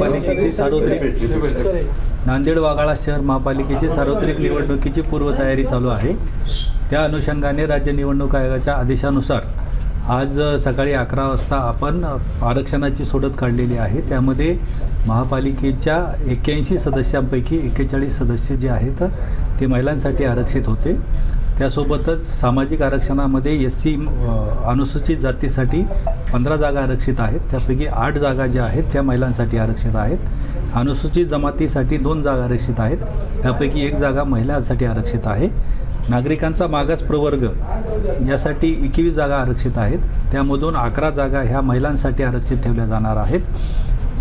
महापालिकेची सार्वत्रिक नांदेड वाघाळा शहर महापालिकेची सार्वत्रिक निवडणुकीची पूर्वतयारी चालू आहे. त्या अनुषंगाने राज्य निवडणूक आयोगाच्या आदेशानुसार आज सकाळी अकरा वाजता आपण आरक्षणाची सोडत काढलेली आहे. त्यामध्ये महापालिकेच्या एक्क्याऐंशी सदस्यांपैकी एक्केचाळीस सदस्य जे आहेत ते महिलांसाठी आरक्षित होते. त्यासोबतच सामाजिक आरक्षणामध्ये एस सी अनुसूचित जातीसाठी पंधरा जागा आरक्षित आहेत. त्यापैकी आठ जागा ज्या आहेत त्या महिलांसाठी आरक्षित आहेत. अनुसूचित जमातीसाठी दोन जागा आरक्षित आहेत. त्यापैकी एक जागा महिलांसाठी आरक्षित आहे. नागरिकांचा मागास प्रवर्ग यासाठी एकवीस जागा आरक्षित आहेत. त्यामधून अकरा जागा ह्या महिलांसाठी आरक्षित ठेवल्या जाणार आहेत.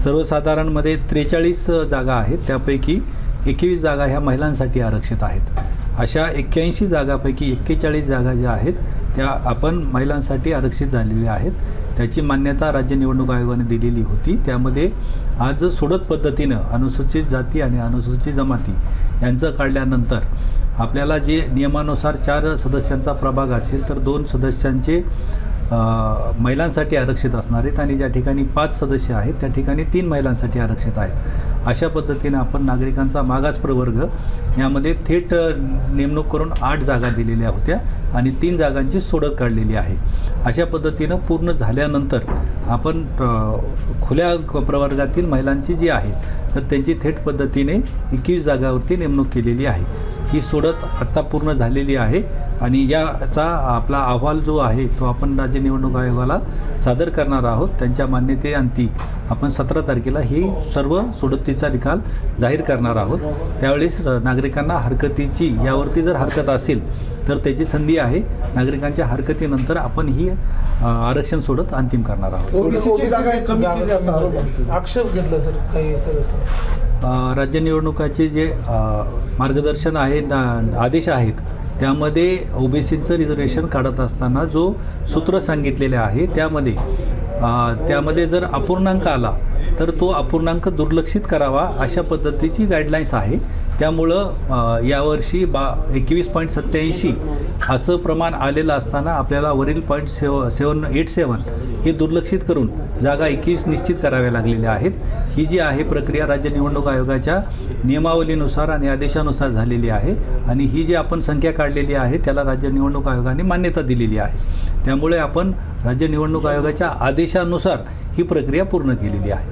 सर्वसाधारणमध्ये त्रेचाळीस जागा आहेत. त्यापैकी एकवीस जागा ह्या महिलांसाठी आरक्षित आहेत. अशा एक्क्याऐंशी जागापैकी एक्केचाळीस जागा ज्या आहेत त्या आपण महिलांसाठी आरक्षित झालेल्या आहेत. त्याची मान्यता राज्य निवडणूक आयोगाने दिलेली होती. त्यामध्ये आज सोडत पद्धतीनं अनुसूचित जाती आणि अनुसूचित जमाती यांचं काढल्यानंतर आपल्याला जे नियमानुसार चार सदस्यांचा प्रभाग असेल तर दोन सदस्यांचे महिलांसाठी आरक्षित असणार आहेत आणि ज्या ठिकाणी पाच सदस्य आहेत त्या ठिकाणी तीन महिलांसाठी आरक्षित आहेत. अशा पद्धतीने आपण नागरिकांचा मागास प्रवर्ग यामध्ये थेट नेमणूक करून आठ जागा दिलेल्या होत्या आणि तीन जागांची सोडत काढलेली आहे. अशा पद्धतीनं पूर्ण झाल्यानंतर आपण खुल्या प्रवर्गातील महिलांची जी आहे तर त्यांची थेट पद्धतीने एकवीस जागावरती नेमणूक केलेली आहे. ही सोडत आत्ता पूर्ण झालेली आहे. आणि याचा आपला अहवाल जो आहे तो आपण राज्य निवडणूक आयोगाला सादर करणार आहोत. त्यांच्या मान्यतेअंती आपण सतरा तारखेला ही सर्व सोडतीचा निकाल जाहीर करणार आहोत. त्यावेळेस नागरिकांना हरकतीची यावरती जर हरकत असेल तर त्याची संधी आहे. नागरिकांच्या हरकतीनंतर आपण ही आरक्षण सोडत अंतिम करणार आहोत. आक्षेप घेतला सर काही राज्य निवडणुकाचे जे मार्गदर्शन आहे आदेश आहेत त्यामध्ये ओबीसीचं रिझर्वेशन काढत असताना जो सूत्र सांगितलेले आहे त्यामध्ये त्यामध्ये जर अपूर्णांक आला तर तो अपूर्णांक दुर्लक्षित करावा अशा पद्धतीची गाईडलाईन्स आहे. त्यामुळं यावर्षी बा एकवीस पॉईंट सत्याऐंशी असं प्रमाण आलेलं असताना आपल्याला वरील point seven seven eight seven हे दुर्लक्षित करून जागा एकवीस निश्चित कराव्या लागलेल्या आहेत. ही जी आहे प्रक्रिया राज्य निवडणूक आयोगाच्या नियमावलीनुसार आणि आदेशानुसार झालेली आहे आणि ही जी आपण संख्या काढलेली आहे त्याला राज्य निवडणूक आयोगाने मान्यता दिलेली आहे. त्यामुळे आपण राज्य निवडणूक आयोगाच्या आदेशानुसार ही प्रक्रिया पूर्ण केलेली आहे.